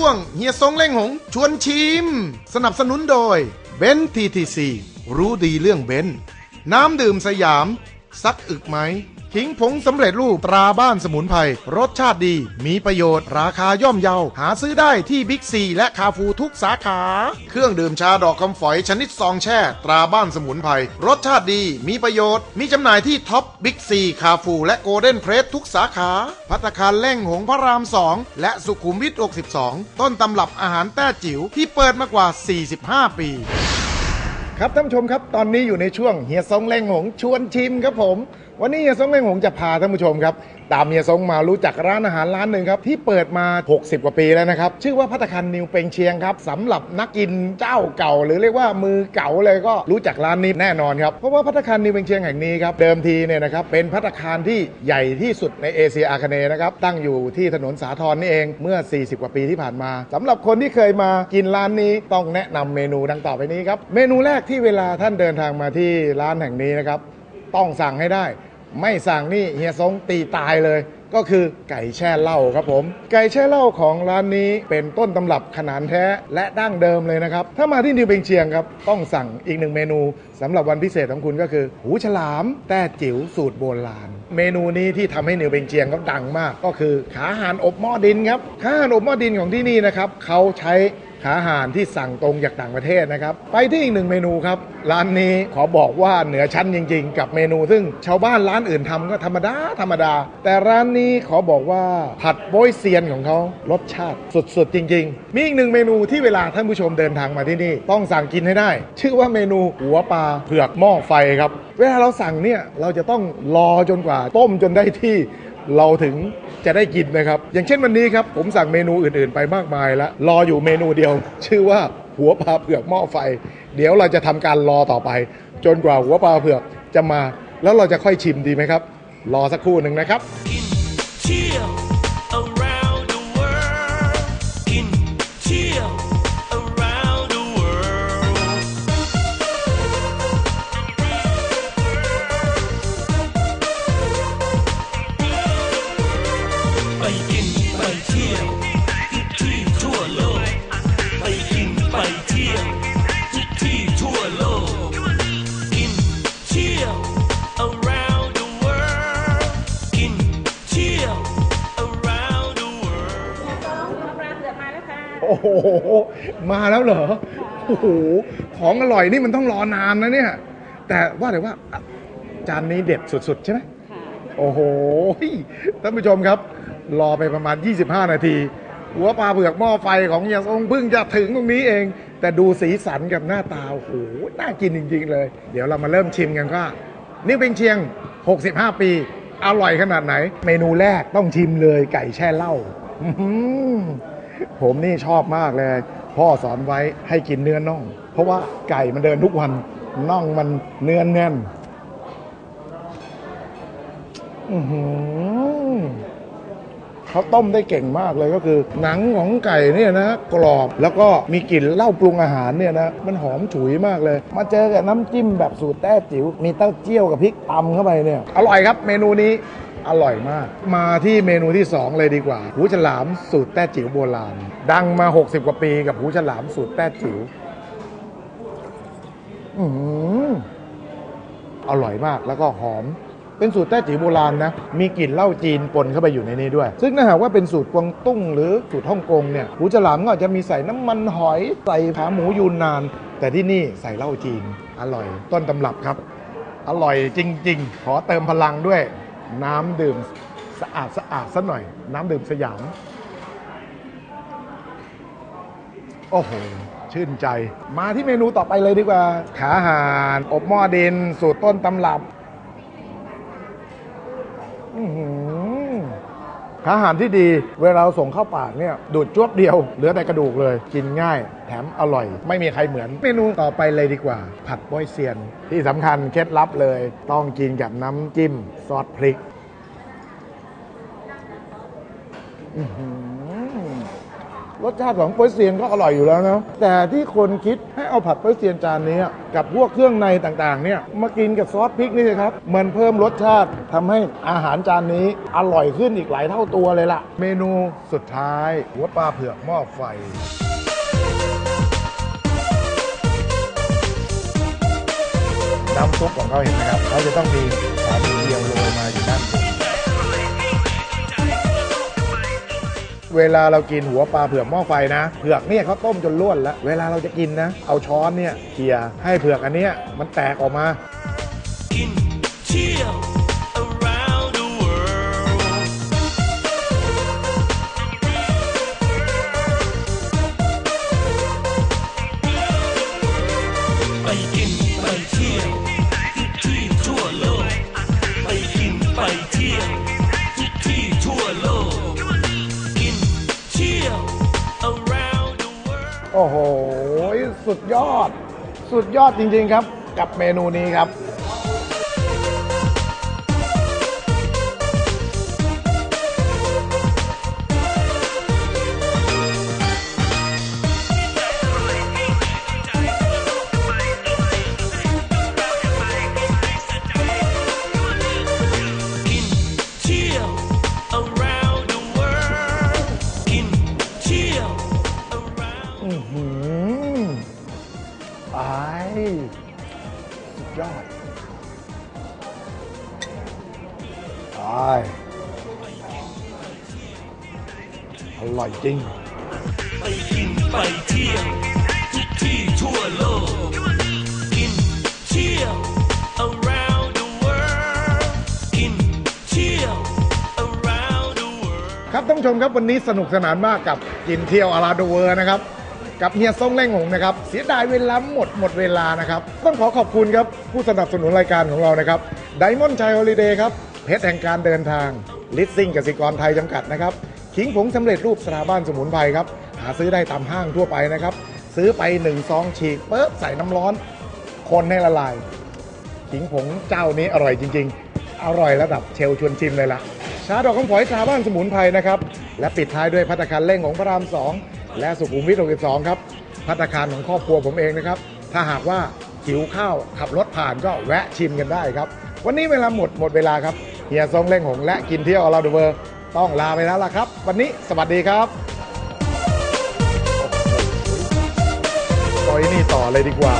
ช่วงเฮียซงเล่งหง ชวนชิม สนับสนุนโดยเบนทีทีซีรู้ดีเรื่องเบนน้ำดื่มสยาม ซักอึกไหม ขิงผงสำเร็จรูปตราบ้านสมุนไพรรสชาติดี มีประโยชน์ราคาย่อมเยา หาซื้อได้ที่บิ๊กซีและคาฟูทุกสาขา เครื่องดื่มชาดอกคำฝอยชนิดซองแช่ ตราบ้านสมุนไพรรสชาติดี มีประโยชน์ มีจำหน่ายที่ท็อปบิ๊กซีคาฟูและโกลเด้นเพรสทุกสาขา พัตตาคารแล่งหงพระราม2และสุขุมวิท62 ต้นตำรับอาหารแต้จิ๋วที่เปิดมากว่า 45 ปีครับท่านผู้ชมครับ ตอนนี้อยู่ในช่วงเฮียซงเล่งหงชวนชิมครับผม วันนี้เฮียซงเล่งหงจะพาท่านผู้ชมครับ ตามเฮียซงมารู้จักร้านอาหารร้านหนึ่งครับ ที่เปิดมา 60 กว่าปีแล้วนะครับ ชื่อว่าพัตคารนิวเปงเชียงครับสำหรับนักกินเจ้าเก่า หรือเรียกว่ามือเก่าเลยก็รู้จักร้านนี้แน่นอนครับ เพราะว่าพัตคารนิวเปงเชียงแห่งนี้ครับ เดิมทีเนี่ยนะครับเป็นพัตคารที่ใหญ่ที่สุดในเอเชียอาคเนย์นะครับตั้งอยู่ที่ถนนสาทรนี่เองเมื่อ 40 กว่าปีที่ผ่านมาสำหรับคนที่เคยมากินร้านนี้ต้องแนะนำเมนูดังต่อไปนี้ครับเมนูแรกที่เวลาท่านเดินทางมาที่ร้านแห่งนี้นะครับต้องสั่งให้ได้ ไม่สั่งนี่เฮียซงตีตายเลย ก็คือไก่แช่เหล้าครับผม ไก่แช่เหล้าของร้านนี้เป็นต้นตำรับขนาดแท้และดั้งเดิมเลยนะครับ ถ้ามาที่นิวเบงเชียงครับ ต้องสั่งอีกหนึ่งเมนูสำหรับวันพิเศษของคุณก็คือ หูฉลามแต้จิ๋วสูตรโบราณ เมนูนี้ที่ทำให้นิวเบงเชียงเขาดังมาก ก็คือขาห่านอบหม้อดินครับขาห่านอบหม้อดินของที่นี่นะครับเขาใช้ ขาหารที่สั่งตรงจากต่างประเทศนะครับ ไปที่อีกหนึ่งเมนูครับ ร้านนี้ขอบอกว่าเหนือชั้นจริง ๆ กับเมนูซึ่งชาวบ้านร้านอื่นทำก็ธรรมดาธรรมดา แต่ร้านนี้ขอบอกว่าผัดโป้ยเซียนของเขารสชาติสุดๆจริง ๆ มีอีกหนึ่งเมนูที่เวลาท่านผู้ชมเดินทางมาที่นี่ ต้องสั่งกินให้ได้ ชื่อว่าเมนูหัวปลาเผือกหม้อไฟครับ เวลาเราสั่งเนี่ยเราจะต้องรอจนกว่าต้มจนได้ที่ เราถึงจะได้กินนะครับ อย่างเช่นวันนี้ครับ ผมสั่งเมนูอื่นๆ ไปมากมายแล้ว รออยู่เมนูเดียว ชื่อว่าหัวปลาเผือกหม้อไฟ เดี๋ยวเราจะทำการรอต่อไป จนกว่าหัวปลาเผือกจะมา แล้วเราจะค่อยชิมดีไหมครับ รอสักครู่หนึ่งนะครับ โอ้โห มาแล้วเหรอ โอ้โห ของอร่อยนี่มันต้องรอนานนะเนี่ย แต่ว่าแต่ว่า จานนี้เด็ดสุด ๆ ใช่ไหมโอ้โห ท่านผู้ชมครับ รอไปประมาณ 25 นาที หัวปลาเผือกหม้อไฟของเฮียทรงเพิ่งจะถึงตรงนี้เอง แต่ดูสีสันกับหน้าตา โอ้โห น่ากินจริง ๆ เลย เดี๋ยวเรามาเริ่มชิมกันก็นี่เป็นเชียง 65 ปี อร่อยขนาดไหน เมนูแรกต้องชิมเลยไก่แช่เหล้าอื้อหือ ผมนี่ชอบมากเลย พ่อสอนไว้ให้กินเนื้อน่อง เพราะว่าไก่มันเดินทุกวันน่องมันเนื้อแน่นเขาต้มได้เก่งมากเลยก็คือ หนังของไก่เนี่ยนะกรอบแล้วก็มีกลิ่นเหล้าปรุงอาหารเนี่ยนะมันหอมฉุยมากเลย มาเจอกับน้ำจิ้มแบบสูตรแต้จิ๋วมีเต้าเจี้ยวกับพริกตำเข้าไปเนี่ย อร่อยครับเมนูนี้ อร่อยมาก มาที่เมนูที่ 2 เลยดีกว่า หูฉลามสูตรแต้จิ๋วโบราณ ดังมา 60 กว่าปีกับหูฉลามสูตรแต้จิ๋วอือออร่อยมากแล้วก็หอม เป็นสูตรแต้จิ๋วโบราณนะ มีกลิ่นเหล้าจีนปนเข้าไปอยู่ในนี้ด้วย ซึ่งถ้าหากว่าเป็นสูตรกวางตุ้งหรือสูตรฮ่องกงเนี่ยหูฉลามก็อาจจะมีใส่น้ำมันหอยใส่ขาหมูยูนนาน แต่ที่นี่ใส่เหล้าจีน อร่อย ต้นตำรับครับ อร่อยจริง ๆ ขอเติมพลังด้วย น้ำดื่มสะอาดสะอาดสัหน่อย น้ำดื่มสยาม โอ้โห ชื่นใจ มาที่เมนูต่อไปเลยดีกว่า ขาห่าน อบหม้อดิน สูตรต้นตำรับ อื้อหือ ขาอาหารที่ดีเวลาเราส่งเข้าปากเนี่ยดูดจวบเดียวเหลือแต่กระดูกเลย กินง่ายแถมอร่อย ไม่มีใครเหมือนเมนูต่อไปเลยดีกว่า ผัดบ้อยเซียน ที่สำคัญเคล็ดลับเลย ต้องกินกับน้ำจิ้มซอสพริก อือหือ รสชาติของโป๊ยเซียนก็อร่อยอยู่แล้วนะ แต่ที่คนคิดให้เอาผัดโป๊ยเซียนจานนี้ กับพวกเครื่องในต่างๆ เนี่ยมากินกับซอสพริกนี่สิครับ มันเพิ่มรสชาติทำให้อาหารจานนี้อร่อยขึ้นอีกหลายเท่าตัวเลยล่ะ เมนูสุดท้าย หัวปลาเผือกหม้อไฟน้ำซุปของเขาเห็นไหมครับ เขาจะต้องมีหอมเจียวโรยมาอยู่ด้านบน เวลาเรากินหัวปลาเผือกหม้อไฟนะ เผือกเนี่ยเขาต้มจนล้วนแล้ว เวลาเราจะกินนะ เอาช้อนเนี่ยเขี่ยให้เผือกอันเนี้ยมันแตกออกมา กินเที่ยว โอ้โห สุดยอด สุดยอดจริงๆครับ กับเมนูนี้ครับ ยอดไออร่อยจริง ไปกินไปเที่ยวทุกที่ทั่วโลก กินเที่ยว around the world กินเที่ยว around the world ครับท่านผู้ชมครับวันนี้สนุกสนานมากกับกินเที่ยวอาราโดเวอร์นะครับ กับเฮียซ่งเล่งหงนะครับ เสียดายเวลาหมดหมดเวลานะครับ ต้องขอขอบคุณครับ ผู้สนับสนุนรายการของเรานะครับไดมอนด์ชัยฮอลิเดย์ครับเพชรแห่งการเดินทางลิสซิ่งกสิกรไทยจำกัดนะครับขิงผงสำเร็จรูปสราบ้านสมุนไพรครับ หาซื้อได้ตามห้างทั่วไปนะครับ ซื้อไป1ซองฉีกปุ๊บใส่น้ำร้อน คนให้ละลายขิงผงเจ้านี้อร่อยจริง ๆ อร่อยระดับเชลชวนชิมเลยล่ะชาดอกคำฝอยชาบ้านสมุนไพรนะครับ และปิดท้ายด้วยพัตคารเล่งของพระราม2 และสุขุมวิท62 ครับพัตคารของครอบครัวผมเองนะครับ ถ้าหากว่าหิวข้าวขับรถผ่านก็แวะชิมกันได้ครับ วันนี้เวลาหมดหมดเวลาครับเฮียทรงเล่งหงและกินเที่ยวอลาดูเวอร์ต้องลาไปแล้วล่ะครับ วันนี้สวัสดีครับต่อยนี่ต่อเลยดีกว่า